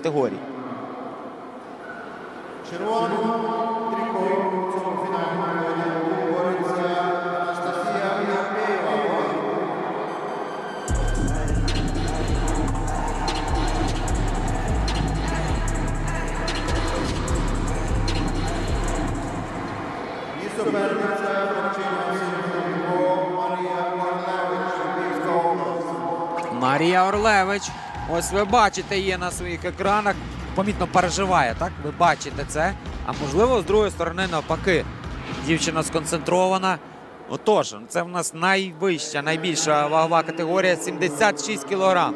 категорій. Червоним трикою в цьому фінальному бореться Анастасія Євпеєва. І суперниця Сімко Марія Орлевич, Марія Орлевич. Ось ви бачите її на своїх екранах. Помітно переживає, так? Ви бачите це. А можливо, з другої сторони, навпаки, дівчина сконцентрована. Отож, це в нас найвища, найбільша вагова категорія 76 кілограм.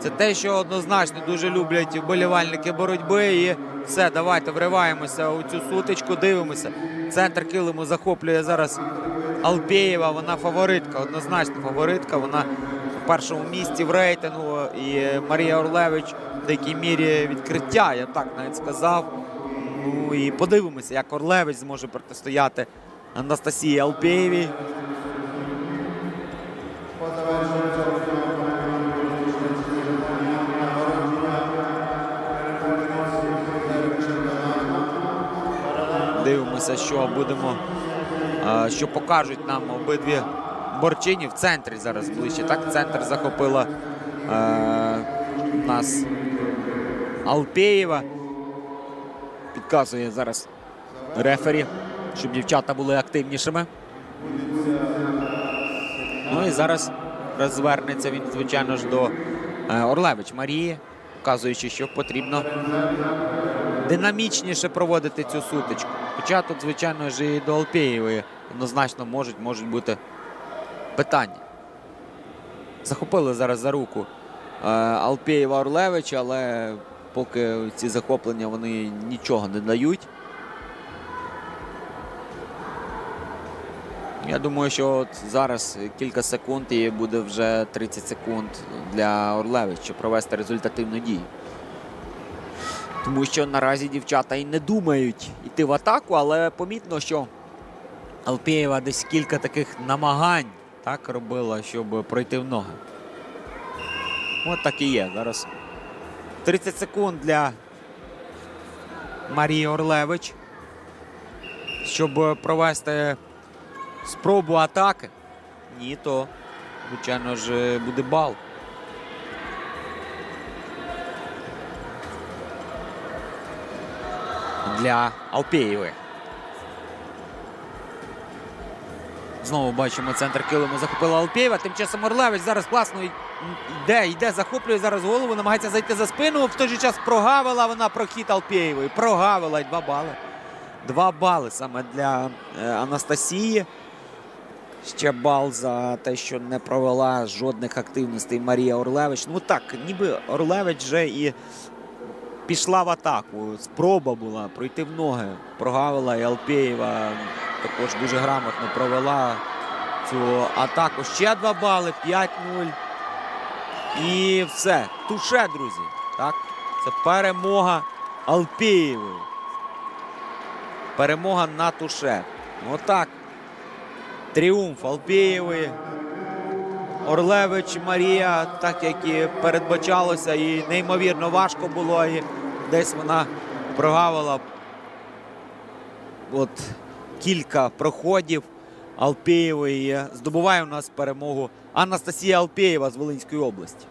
Це те, що однозначно дуже люблять вболівальники боротьби. І все, давайте вриваємося у цю сутичку, дивимося. Центр килиму захоплює зараз Алпєєва. Вона фаворитка, однозначно фаворитка. Вона в першому місці в рейтингу. І Марія Орлевич в деякій мірі відкриття, я так навіть сказав. Ну і подивимося, як Орлевич зможе протистояти Анастасії Алпєєвій. Дивимося, що будемо, що покажуть нам обидві борчині в центрі зараз ближче. Так, центр захопила е, нас Алпєєва. Підказує зараз рефері, щоб дівчата були активнішими. Ну і зараз розвернеться він, звичайно ж, до е, Орлевич Марії, вказуючи, що потрібно динамічніше проводити цю сутичку. Хоча тут, звичайно ж, і до Алпєєвої однозначно можуть, можуть бути питання. Захопили зараз за руку е, Алпєєва Орлевич, але поки ці захоплення вони нічого не дають. Я думаю, що от зараз кілька секунд і буде вже 30 секунд для Орлевич, щоб провести результативну дію. Тому що наразі дівчата і не думають йти в атаку, але помітно, що Алпєєва десь кілька таких намагань так робила, щоб пройти в ноги. От так і є. Зараз 30 секунд для Марії Орлевич, щоб провести спробу атаки. Ні, то, звичайно ж, буде бал. для Алпєєвої. Знову бачимо центр килиму захопила Алпєєва. Тим часом Орлевич зараз класно йде, йде, захоплює зараз голову, намагається зайти за спину. В той же час прогавила вона прохід Алпєєвої. Прогавила і два бали. Два бали саме для е, Анастасії. Ще бал за те, що не провела жодних активностей Марія Орлевич. Ну так, ніби Орлевич вже і пішла в атаку. Спроба була пройти в ноги. Прогавила і Алпєєва також дуже грамотно провела цю атаку. Ще два бали, 5-0. І все. Туше, друзі. Так? Це перемога Алпєєвої. Перемога на туше. Отак. Тріумф Алпієвої, Орлевич Марія, так як і передбачалося, і неймовірно важко було. І десь вона прогавила от кілька проходів Алпієвої. Здобуває у нас перемогу Анастасія Алпієва з Волинської області.